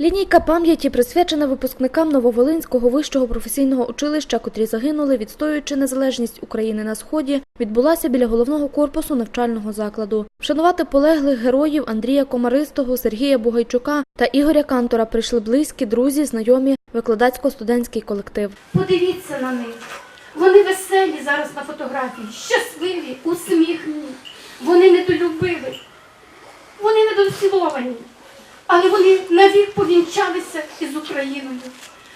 Лінійка пам'яті присвячена випускникам Нововолинського вищого професійного училища, котрі загинули, відстоюючи незалежність України на сході, відбулася біля головного корпусу навчального закладу. Вшанувати полеглих героїв Андрія Комаристого, Сергія Бугайчука та Ігоря Кантора прийшли близькі, друзі, знайомі, викладацько-студентський колектив. Подивіться на них. Вони веселі зараз на фотографії, щасливі, усміхнені. Вони недолюбиві, вони недоціловані. Але вони навік повінчалися із Україною.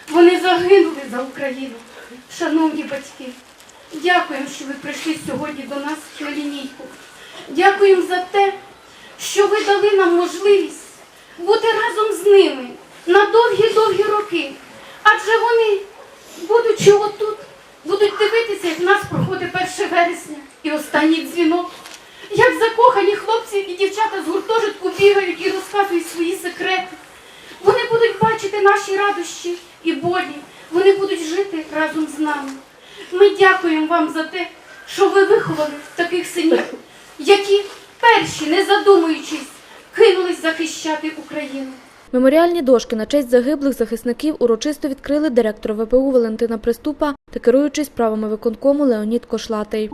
Вони загинули за Україну. Шановні батьки, дякуємо, що ви прийшли сьогодні до нас на лінійку. Дякуємо за те, що ви дали нам можливість бути разом з ними на довгі-довгі роки. Адже вони, будучи отут, будуть дивитися, як в нас проходить 1 вересня і останній дзвінок. Як закохані хлопці і дівчата з гуртожитку бігають і наші радощі і болі. Вони будуть жити разом з нами. Ми дякуємо вам за те, що ви виховали таких синів, які перші, не задумуючись, кинулись захищати Україну. Меморіальні дошки на честь загиблих захисників урочисто відкрили директор ВПУ Валентина Приступа та керуючий справами виконкому Леонід Кошлатий.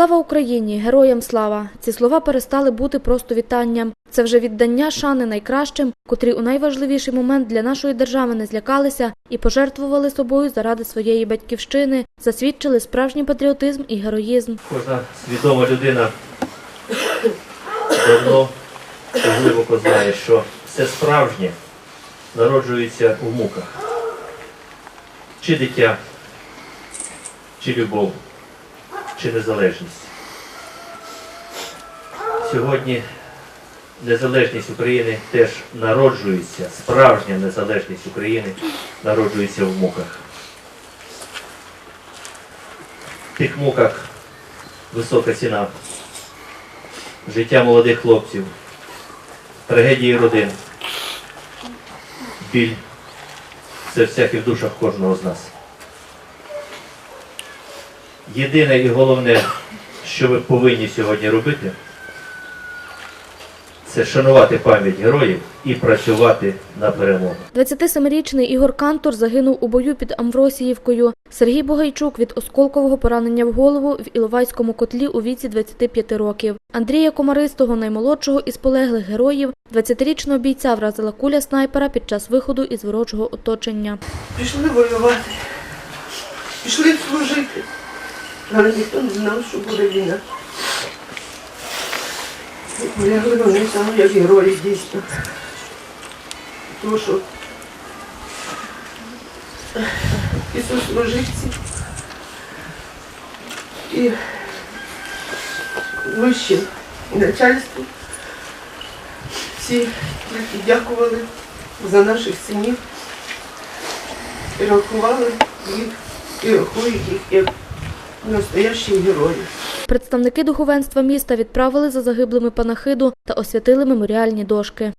Слава Україні! Героям слава! Ці слова перестали бути просто вітанням. Це вже віддання шани найкращим, котрі у найважливіший момент для нашої держави не злякалися і пожертвували собою заради своєї батьківщини, засвідчили справжній патріотизм і героїзм. Кожна свідома людина давно глибоко знає, що все справжнє народжується у муках. Чи дитя, чи любов, чи незалежність. Сьогодні незалежність України теж народжується, справжня незалежність України народжується в муках. В тих муках висока ціна, життя молодих хлопців, трагедії родин, біль в серцях і в душах кожного з нас. Єдине і головне, що ви повинні сьогодні робити, це шанувати пам'ять героїв і працювати на перемогу. 27-річний Ігор Кантор загинув у бою під Амвросіївкою. Сергій Бугайчук від осколкового поранення в голову в Іловайському котлі у віці 25 років. Андрія Комаристого, наймолодшого із полеглих героїв, 20-річного бійця вразила куля снайпера під час виходу із ворожого оточення. Пішли воювати, пішли служити. Але ніхто не знав, що буде війна. Лягли вони там, як герої дійсно. Тому що ісослуживці і вище начальство всі тільки дякували за наших синів і рахували їх і рахують їх як настоящих герої. Представники духовенства міста відправили за загиблими панахиду та освятили меморіальні дошки.